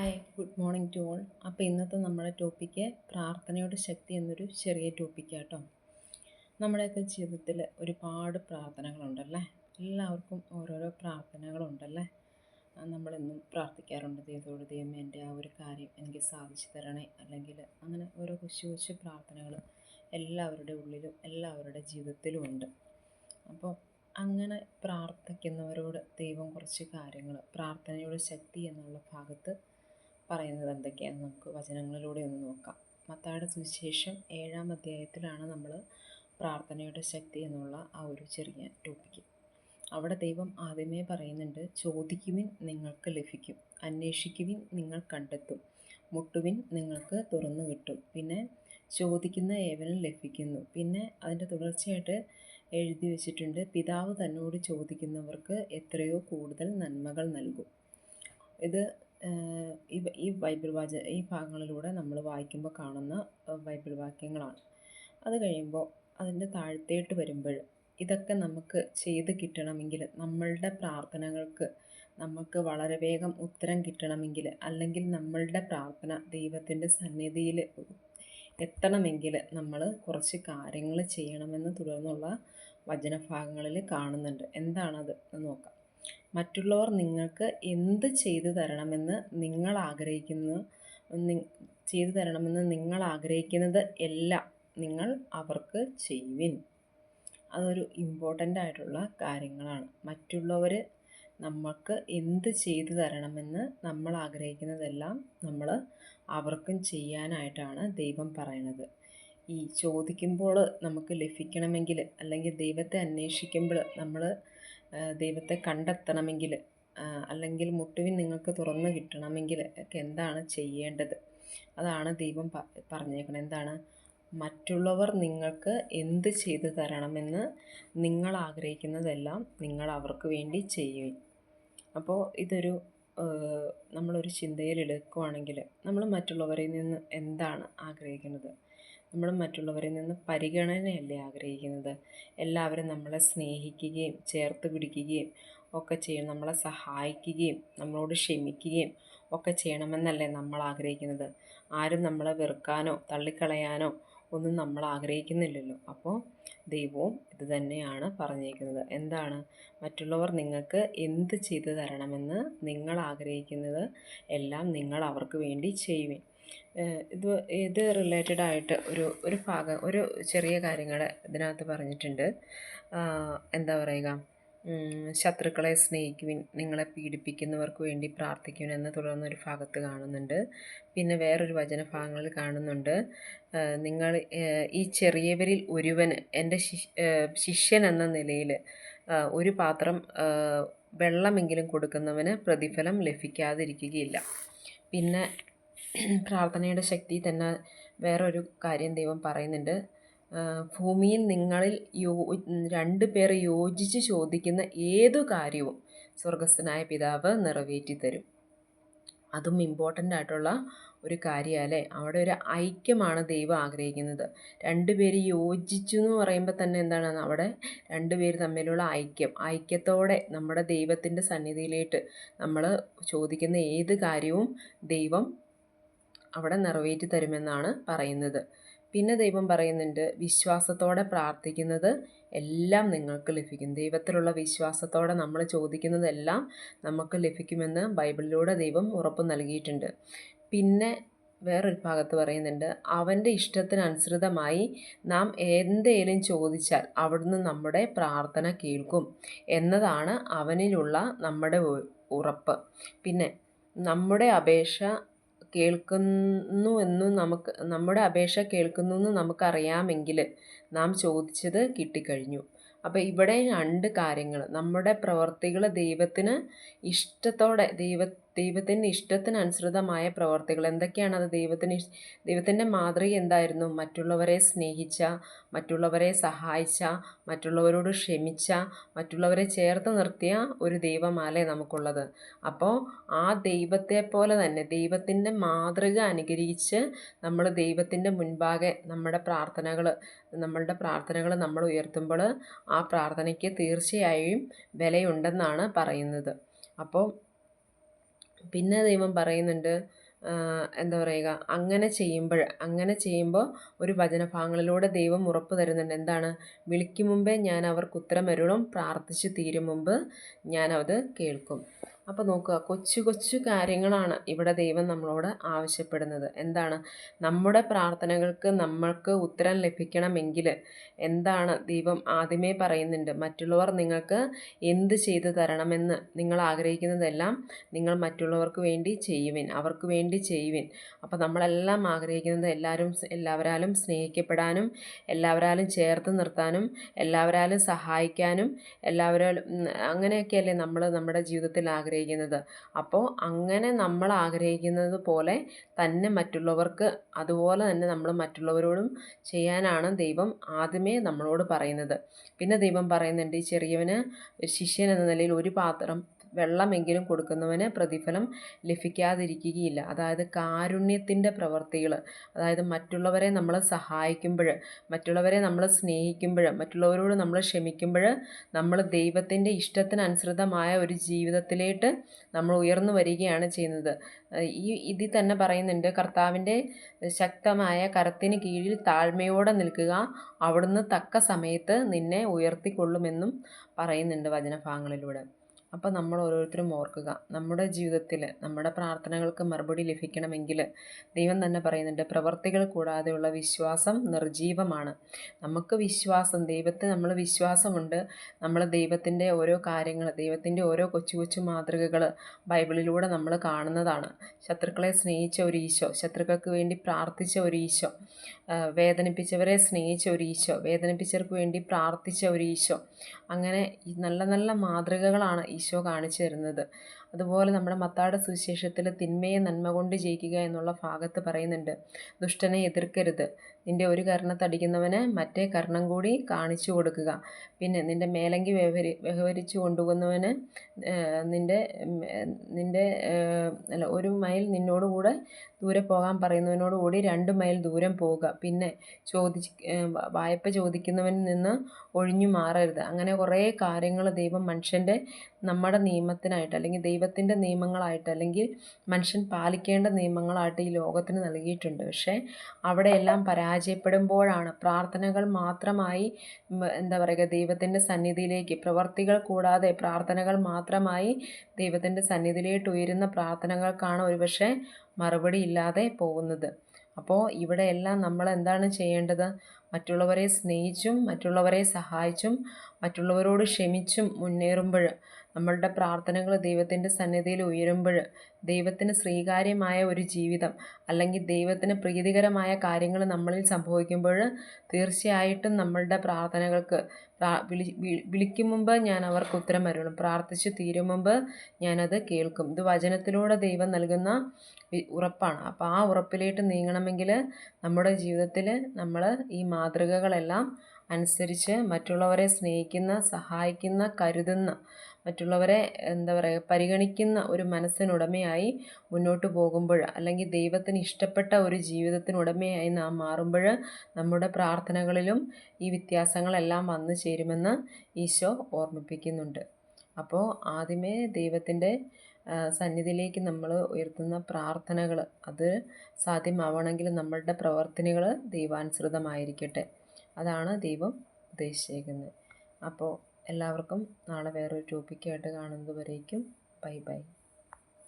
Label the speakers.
Speaker 1: Hi good morning to all അപ്പോൾ ഇന്നത്തെ നമ്മുടെ ടോപ്പിക്ക് പ്രാർത്ഥനയുടെ ശക്തി എന്നൊരു ചെറിയ ടോപ്പിക്കാട്ടോ നമ്മുടെയൊക്കെ ജീവിതത്തിൽ ഒരുപാട് പ്രാർത്ഥനകളുണ്ടല്ലേ? എല്ലാവർക്കും ഓരോരോ പ്രാർത്ഥനകളുണ്ടല്ലേ? നമ്മളെന്നും പ്രാർത്ഥിക്കാറുണ്ട്. ദൈവത്തോട് ദൈവമേ എന്റെ ആ ഒരു കാര്യം എനിക്ക് സാധിച്ചു തരണേ. അല്ലെങ്കിൽ അങ്ങനെ ഓരോ കൊച്ചു കൊച്ചു പ്രാർത്ഥനകൾ എല്ലാവരുടെ ഉള്ളിലും എല്ലാവരുടെ ജീവിതത്തിലും ഉണ്ട്. അപ്പോൾ അങ്ങനെ പ്രാർത്ഥിക്കുന്നവരോട് ദൈവം കുറച്ച് കാര്യങ്ങൾ പ്രാർത്ഥനയുടെ ശക്തി എന്നുള്ള ഭാഗത്ത് പറയുന്നത് എന്തൊക്കെയാണെന്ന് നമുക്ക് വചനങ്ങളിലൂടെ ഒന്ന് നോക്കാം. മത്തായുടെ സുവിശേഷം ഏഴാം അധ്യായത്തിലാണ് നമ്മൾ പ്രാർത്ഥനയുടെ ശക്തി എന്നുള്ള ആ ഒരു ചെറിയ ടോപ്പിക്ക് അവിടെ ദൈവം ആദ്യമേ പറയുന്നുണ്ട് ചോദിക്കുവിൻ നിങ്ങൾക്ക് ലഭിക്കും അന്വേഷിക്കുവിൻ നിങ്ങൾ കണ്ടെത്തും മുട്ടുവിൻ നിങ്ങൾക്ക് തുറന്നു കിട്ടും പിന്നെ ചോദിക്കുന്ന ഏവനും ലഭിക്കുന്നു. പിന്നെ അതിന്റെ തുടർച്ചയായിട്ട് എഴുതി വെച്ചിട്ടുണ്ട് പിതാവ് തന്നോട് ചോദിക്കുന്നവർക്ക് എത്രയോ കൂടുതൽ നന്മകൾ നൽകും. ഇത് ഈ ബൈബിൾ വാച ഈ ഭാഗങ്ങളിലൂടെ നമ്മൾ വായിക്കുമ്പോൾ കാണുന്ന ബൈബിൾ വാക്യങ്ങളാണ്. അത് കഴിയുമ്പോൾ അതിന്റെ താഴത്തേട്ട് വരുമ്പോൾ ഇതൊക്കെ നമുക്ക് ചെയ്ത് കിട്ടണമെങ്കിൽ നമ്മളുടെ പ്രാർത്ഥനകൾക്ക് നമുക്ക് വളരെ വേഗം ഉത്തരം കിട്ടണമെങ്കിൽ അല്ലെങ്കിൽ നമ്മളുടെ പ്രാർത്ഥന ദൈവത്തിന്റെ സന്നിധിയിൽ എത്തണമെങ്കിൽ നമ്മൾ കുറച്ച് കാര്യങ്ങൾ ചെയ്യണമെന്ന് തുടർന്നുള്ള വചനഭാഗങ്ങളിൽ കാണുന്നുണ്ട്. എന്താണത് എന്ന് നോക്കാം. മറ്റുള്ളവർ നിങ്ങൾക്ക് എന്ത് ചെയ്തു തരണമെന്ന് നിങ്ങൾ ആഗ്രഹിക്കുന്നു ചെയ്തു തരണമെന്ന് നിങ്ങൾ ആഗ്രഹിക്കുന്നത് എല്ലാം നിങ്ങൾ അവർക്ക് ചെയ്യുവിൻ. അതൊരു ഇമ്പോർട്ടന്റ് ആയിട്ടുള്ള കാര്യങ്ങളാണ്. മറ്റുള്ളവർ നമുക്ക് എന്ത് ചെയ്തു തരണമെന്ന് നമ്മൾ ആഗ്രഹിക്കുന്നതെല്ലാം നമ്മൾ അവർക്കും ചെയ്യാനായിട്ടാണ് ദൈവം പറയണത് ഈ ചോദിക്കുമ്പോൾ നമുക്ക് ലഭിക്കണമെങ്കിൽ അല്ലെങ്കിൽ ദൈവത്തെ അന്വേഷിക്കുമ്പോൾ നമ്മൾ ദൈവത്തെ കണ്ടെത്തണമെങ്കിൽ അല്ലെങ്കിൽ മുട്ടുവിൻ നിങ്ങൾക്ക് തുറന്നു കിട്ടണമെങ്കിൽ ഒക്കെ എന്താണ് ചെയ്യേണ്ടത്? അതാണ് ദൈവം പറഞ്ഞേക്കുന്നത് എന്താണ്? മറ്റുള്ളവർ നിങ്ങൾക്ക് എന്ത് ചെയ്തു തരണമെന്ന് നിങ്ങൾ ആഗ്രഹിക്കുന്നതെല്ലാം നിങ്ങൾ അവർക്ക് വേണ്ടി ചെയ്യും അപ്പോൾ ഇതൊരു നമ്മളൊരു ചിന്തയിൽ എടുക്കുവാണെങ്കിൽ നമ്മൾ മറ്റുള്ളവരിൽ നിന്ന് എന്താണ് ആഗ്രഹിക്കുന്നത്? നമ്മൾ മറ്റുള്ളവരിൽ നിന്ന് പരിഗണനയല്ലേ ആഗ്രഹിക്കുന്നത്? എല്ലാവരും നമ്മളെ സ്നേഹിക്കുകയും ചേർത്ത് പിടിക്കുകയും ഒക്കെ ചെയ്യും നമ്മളെ സഹായിക്കുകയും നമ്മളോട് ക്ഷമിക്കുകയും ഒക്കെ ചെയ്യണമെന്നല്ലേ നമ്മൾ ആഗ്രഹിക്കുന്നത്. ആരും നമ്മളെ വെറുക്കാനോ തള്ളിക്കളയാനോ ഒന്നും നമ്മൾ ആഗ്രഹിക്കുന്നില്ലല്ലോ. അപ്പോൾ ദൈവവും ഇത് തന്നെയാണ് പറഞ്ഞേക്കുന്നത് എന്താണ്? മറ്റുള്ളവർ നിങ്ങൾക്ക് എന്ത് ചെയ്തു തരണമെന്ന് നിങ്ങൾ ആഗ്രഹിക്കുന്നത് എല്ലാം നിങ്ങൾ അവർക്ക് വേണ്ടി ചെയ്യുവിൻ. ഇത് ഇത് റിലേറ്റഡ് ആയിട്ട് ഒരു ഒരു ഭാഗം ഒരു ചെറിയ കാര്യങ്ങൾ ഇതിനകത്ത് പറഞ്ഞിട്ടുണ്ട്. എന്താ പറയുക ശത്രുക്കളെ സ്നേഹിക്കുവിൻ നിങ്ങളെ പീഡിപ്പിക്കുന്നവർക്ക് വേണ്ടി പ്രാർത്ഥിക്കുവിൻ എന്ന് തുടർന്നൊരു ഭാഗത്ത് കാണുന്നുണ്ട്. പിന്നെ വേറൊരു വചനഭാഗങ്ങളിൽ കാണുന്നുണ്ട് നിങ്ങൾ ഈ ചെറിയവരിൽ ഒരുവന് എന്റെ ശിഷ്യൻ എന്ന നിലയിൽ ഒരു പാത്രം വെള്ളമെങ്കിലും കൊടുക്കുന്നവന് പ്രതിഫലം ലഭിക്കാതിരിക്കുകയില്ല. പിന്നെ പ്രാർത്ഥനയുടെ ശക്തി തന്നെ വേറൊരു കാര്യം ദൈവം പറയുന്നുണ്ട്. ഭൂമിയിൽ നിങ്ങളിൽ യോ രണ്ട് പേർ യോജിച്ച് ചോദിക്കുന്ന ഏതു കാര്യവും സ്വർഗസ്ഥനായ പിതാവ് നിറവേറ്റി തരും അതും ഇമ്പോർട്ടന്റ് ആയിട്ടുള്ള ഒരു കാര്യമല്ലേ? അവിടെ ഒരു ഐക്യമാണ് ദൈവം ആഗ്രഹിക്കുന്നത്. രണ്ടുപേര് യോജിച്ചു എന്ന് പറയുമ്പോൾ തന്നെ എന്താണ്? അവിടെ രണ്ടുപേര് തമ്മിലുള്ള ഐക്യം. ഐക്യത്തോടെ നമ്മുടെ ദൈവത്തിന്റെ സന്നിധിയിലേക്ക് നമ്മൾ ചോദിക്കുന്ന ഏത് കാര്യവും ദൈവം അവിടെ നിറവേറ്റി തരുമെന്നാണ് പറയുന്നത്. പിന്നെ ദൈവം പറയുന്നുണ്ട് വിശ്വാസത്തോടെ പ്രാർത്ഥിക്കുന്നത് എല്ലാം നിങ്ങൾക്ക് ലഭിക്കും. ദൈവത്തിലുള്ള വിശ്വാസത്തോടെ നമ്മൾ ചോദിക്കുന്നതെല്ലാം നമുക്ക് ലഭിക്കുമെന്ന് ബൈബിളിലൂടെ ദൈവം ഉറപ്പ് നൽകിയിട്ടുണ്ട്. പിന്നെ വേറൊരു ഭാഗത്ത് പറയുന്നുണ്ട് അവന്റെ ഇഷ്ടത്തിനനുസൃതമായി നാം എന്തേലും ചോദിച്ചാൽ അവിടുന്ന് നമ്മുടെ പ്രാർത്ഥന കേൾക്കും എന്നതാണ് അവനിലുള്ള നമ്മുടെ ഉറപ്പ്. പിന്നെ നമ്മുടെ അപേക്ഷ കേൾക്കുന്നു എന്ന് നമുക്ക് നമ്മുടെ അപേക്ഷ കേൾക്കുന്നു എന്ന് നമുക്കറിയാമെങ്കിൽ നാം ചോദിച്ചത് കിട്ടിക്കഴിഞ്ഞു. അപ്പോൾ ഇവിടെ രണ്ട് കാര്യങ്ങൾ നമ്മുടെ പ്രവർത്തികൾ ദൈവത്തിന് ഇഷ്ടത്തോടെ ദൈവ ദൈവത്തിന്റെ ഇഷ്ടത്തിനനുസൃതമായ പ്രവർത്തികൾ. എന്തൊക്കെയാണ് അത് ദൈവത്തിന് ദൈവത്തിന്റെ മാതൃക എന്തായിരുന്നു? മറ്റുള്ളവരെ സ്നേഹിച്ച മറ്റുള്ളവരെ സഹായിച്ച മറ്റുള്ളവരോട് ക്ഷമിച്ച മറ്റുള്ളവരെ ചേർത്ത് നിർത്തിയ ഒരു ദൈവമാലേ നമുക്കുള്ളത്. അപ്പോൾ ആ ദൈവത്തെ പോലെ തന്നെ ദൈവത്തിന്റെ മാതൃക അനുകരിച്ച് നമ്മൾ ദൈവത്തിന്റെ മുൻപാകെ നമ്മുടെ പ്രാർത്ഥനകൾ നമ്മളുടെ പ്രാർത്ഥനകൾ നമ്മൾ ഉയർത്തുമ്പോൾ ആ പ്രാർത്ഥനയ്ക്ക് തീർച്ചയായും വിലയുണ്ടെന്നാണ് പറയുന്നത്. അപ്പോൾ പിന്നെ ദൈവം പറയുന്നുണ്ട് എന്താ പറയുക അങ്ങനെ ചെയ്യുമ്പോൾ അങ്ങനെ ചെയ്യുമ്പോൾ ഒരു വചനഭാഗങ്ങളിലൂടെ ദൈവം ഉറപ്പ് തരുന്നുണ്ട്. എന്താണ്? വിളിക്കും മുമ്പേ ഞാൻ അവർക്ക് ഉത്തരം വരുളും പ്രാർത്ഥിച്ച് തീരും മുമ്പ് ഞാൻ അത് കേൾക്കും. അപ്പോൾ നോക്കുക കൊച്ചു കൊച്ചു കാര്യങ്ങളാണ് ഇവിടെ ദൈവം നമ്മളോട് ആവശ്യപ്പെടുന്നത്. എന്താണ്? നമ്മുടെ പ്രാർത്ഥനകൾക്ക് നമ്മൾക്ക് ഉത്തരം ലഭിക്കണമെങ്കിൽ എന്താണ് ദൈവം ആദ്യമേ പറയുന്നുണ്ട്. മറ്റുള്ളവർ നിങ്ങൾക്ക് എന്ത് ചെയ്തു തരണമെന്ന് നിങ്ങൾ ആഗ്രഹിക്കുന്നതെല്ലാം നിങ്ങൾ മറ്റുള്ളവർക്ക് വേണ്ടി ചെയ്യുവിൻ അവർക്ക് വേണ്ടി ചെയ്യുവിൻ. അപ്പോൾ നമ്മളെല്ലാം ആഗ്രഹിക്കുന്നത് എല്ലാവരും എല്ലാവരാലും സ്നേഹിക്കപ്പെടാനും എല്ലാവരാലും ചേർത്ത് നിർത്താനും എല്ലാവരാലും സഹായിക്കാനും എല്ലാവരും അങ്ങനെയൊക്കെയല്ലേ നമ്മൾ നമ്മുടെ ജീവിതത്തിൽ ആഗ്രഹിക്കുന്നത്. അപ്പോൾ അങ്ങനെ നമ്മൾ ആഗ്രഹിക്കുന്നത് പോലെ തന്നെ മറ്റുള്ളവർക്ക് അതുപോലെ തന്നെ നമ്മൾ മറ്റുള്ളവരോടും ചെയ്യാനാണ് ദൈവം ആദ്യമേ നമ്മളോട് പറയുന്നത്. പിന്നെ ദൈവം പറയുന്നുണ്ട് ഈ ചെറിയവന് ശിഷ്യൻ എന്ന നിലയിൽ ഒരു പാത്രം വെള്ളമെങ്കിലും കൊടുക്കുന്നവന് പ്രതിഫലം ലഭിക്കാതിരിക്കുകയില്ല. അതായത് കാരുണ്യത്തിന്റെ പ്രവർത്തികൾ അതായത് മറ്റുള്ളവരെ നമ്മൾ സഹായിക്കുമ്പോൾ മറ്റുള്ളവരെ നമ്മൾ സ്നേഹിക്കുമ്പോൾ മറ്റുള്ളവരോട് നമ്മൾ ക്ഷമിക്കുമ്പോൾ നമ്മൾ ദൈവത്തിന്റെ ഇഷ്ടത്തിനനുസൃതമായ ഒരു ജീവിതത്തിലേക്ക് നമ്മൾ ഉയർന്നു വരികയാണ് ചെയ്യുന്നത്. ഈ ഇതിൽ തന്നെ പറയുന്നുണ്ട് കർത്താവിന്റെ ശക്തമായ കരത്തിന് കീഴിൽ താഴ്മയോടെ നിൽക്കുക. അവിടുന്ന് തക്ക സമയത്ത് നിന്നെ ഉയർത്തിക്കൊള്ളുമെന്നും പറയുന്നുണ്ട് വചനഭാഗങ്ങളിലൂടെ. അപ്പോൾ നമ്മൾ ഓരോരുത്തരും ഓർക്കുക നമ്മുടെ ജീവിതത്തിൽ നമ്മുടെ പ്രാർത്ഥനകൾക്ക് മറുപടി ലഭിക്കണമെങ്കിൽ ദൈവം തന്നെ പറയുന്നുണ്ട് പ്രവർത്തികൾ കൂടാതെയുള്ള വിശ്വാസം നിർജീവമാണ് നമുക്ക് വിശ്വാസം ദൈവത്തെ നമ്മൾ വിശ്വാസമുണ്ട്. നമ്മൾ ദൈവത്തിന്റെ ഓരോ കാര്യങ്ങൾ ദൈവത്തിന്റെ ഓരോ കൊച്ചു കൊച്ചു മാതൃകകൾ ബൈബിളിലൂടെ നമ്മൾ കാണുന്നതാണ്. ശത്രുക്കളെ സ്നേഹിച്ച ഒരു ഈശോ ശത്രുക്കൾക്ക് വേണ്ടി പ്രാർത്ഥിച്ച ഒരു ഈശോ വേദനിപ്പിച്ചവരെ സ്നേഹിച്ച ഒരു ഈശോ വേദനിപ്പിച്ചവർക്ക് വേണ്ടി പ്രാർത്ഥിച്ച ഒരു ഈശോ. അങ്ങനെ നല്ല നല്ല മാതൃകകളാണ് ഈശോ കാണിച്ചു തരുന്നത്. അതുപോലെ നമ്മുടെ മത്താട സുവിശേഷത്തിൽ തിന്മയെ നന്മ കൊണ്ട് ജയിക്കുക എന്നുള്ള ഭാഗത്ത് പറയുന്നുണ്ട്. ദുഷ്ടനെ എതിർക്കരുത്. നിന്റെ ഒരു കർണത്തടിക്കുന്നവന് മറ്റേ കർണം കൂടി കാണിച്ചു കൊടുക്കുക. പിന്നെ നിന്റെ മേലങ്കി വ്യവഹരി വ്യവഹരിച്ചു കൊണ്ടുപോകുന്നവന് നിന്റെ നിന്റെ അല്ല ഒരു മൈൽ നിന്നോടുകൂടെ ദൂരെ പോകാൻ പറയുന്നവനോട് കൂടി രണ്ട് മൈൽ ദൂരം പോവുക. പിന്നെ ചോദിച്ച് വായ്പ ചോദിക്കുന്നവനിൽ നിന്ന് ഒഴിഞ്ഞു മാറരുത്. അങ്ങനെ കുറേ കാര്യങ്ങൾ ദൈവം മനുഷ്യന്റെ നമ്മുടെ നിയമത്തിനായിട്ട് അല്ലെങ്കിൽ ദൈവത്തിന്റെ നിയമങ്ങളായിട്ട് അല്ലെങ്കിൽ മനുഷ്യൻ പാലിക്കേണ്ട നിയമങ്ങളായിട്ട് ഈ ലോകത്തിന് നൽകിയിട്ടുണ്ട്. പക്ഷേ അവിടെയെല്ലാം പരാജയപ്പെടുമ്പോഴാണ് പ്രാർത്ഥനകൾ മാത്രമായി എന്താ പറയുക ദൈവത്തിന്റെ സന്നിധിയിലേക്ക് പ്രവർത്തികൾ കൂടാതെ പ്രാർത്ഥനകൾ മാത്രമായി ദൈവത്തിന്റെ സന്നിധിയിലേക്ക് ഉയരുന്ന പ്രാർത്ഥനകൾക്കാണ് ഒരുപക്ഷെ മറുപടി ഇല്ലാതെ പോകുന്നത്. അപ്പോൾ ഇവിടെയെല്ലാം നമ്മൾ എന്താണ് ചെയ്യേണ്ടത്? മറ്റുള്ളവരെ സ്നേഹിച്ചും മറ്റുള്ളവരെ സഹായിച്ചും മറ്റുള്ളവരോട് ക്ഷമിച്ചും മുന്നേറുമ്പോൾ നമ്മളുടെ പ്രാർത്ഥനകൾ ദൈവത്തിന്റെ സന്നിധിയിൽ ഉയരുമ്പോൾ ദൈവത്തിന് സ്വീകാര്യമായ ഒരു ജീവിതം അല്ലെങ്കിൽ ദൈവത്തിന് പ്രീതികരമായ കാര്യങ്ങൾ നമ്മളിൽ സംഭവിക്കുമ്പോൾ തീർച്ചയായിട്ടും നമ്മളുടെ പ്രാർത്ഥനകൾക്ക് വിളി വിളിക്കും മുമ്പ് ഞാൻ അവർക്ക് ഉത്തരം വരണം പ്രാർത്ഥിച്ച് തീരും മുമ്പ് ഞാനത് കേൾക്കും. ഇത് വചനത്തിലൂടെ ദൈവം നൽകുന്ന ഉറപ്പാണ്. അപ്പോൾ ആ ഉറപ്പിലേക്ക് നീങ്ങണമെങ്കിൽ നമ്മുടെ ജീവിതത്തിൽ നമ്മൾ ഈ മാതൃകകളെല്ലാം അനുസരിച്ച് മറ്റുള്ളവരെ സ്നേഹിക്കുന്ന സഹായിക്കുന്ന കരുതുന്ന മറ്റുള്ളവരെ എന്താ പറയുക പരിഗണിക്കുന്ന ഒരു മനസ്സിനുടമയായി മുന്നോട്ട് പോകുമ്പോൾ അല്ലെങ്കിൽ ദൈവത്തിന് ഇഷ്ടപ്പെട്ട ഒരു ജീവിതത്തിനുടമയായി നാം മാറുമ്പോൾ നമ്മുടെ പ്രാർത്ഥനകളിലും ഈ വ്യത്യാസങ്ങളെല്ലാം വന്നു ചേരുമെന്ന് ഈശോ ഓർമ്മിപ്പിക്കുന്നുണ്ട്. അപ്പോൾ ആദ്യമേ ദൈവത്തിന്റെ സന്നിധിയിലേക്ക് നമ്മൾ ഉയർത്തുന്ന പ്രാർത്ഥനകൾ അത് സാധ്യമാവണമെങ്കിൽ നമ്മളുടെ പ്രവർത്തനങ്ങൾ ദൈവാനുസൃതമായിരിക്കട്ടെ. അതാണ് ദൈവം ഉദ്ദേശിച്ചേക്കുന്നത്. അപ്പോൾ എല്ലാവർക്കും നാളെ വേറൊരു ടോപ്പിക്കായിട്ട് കാണുന്നത് വരേക്കും ബൈ ബൈ.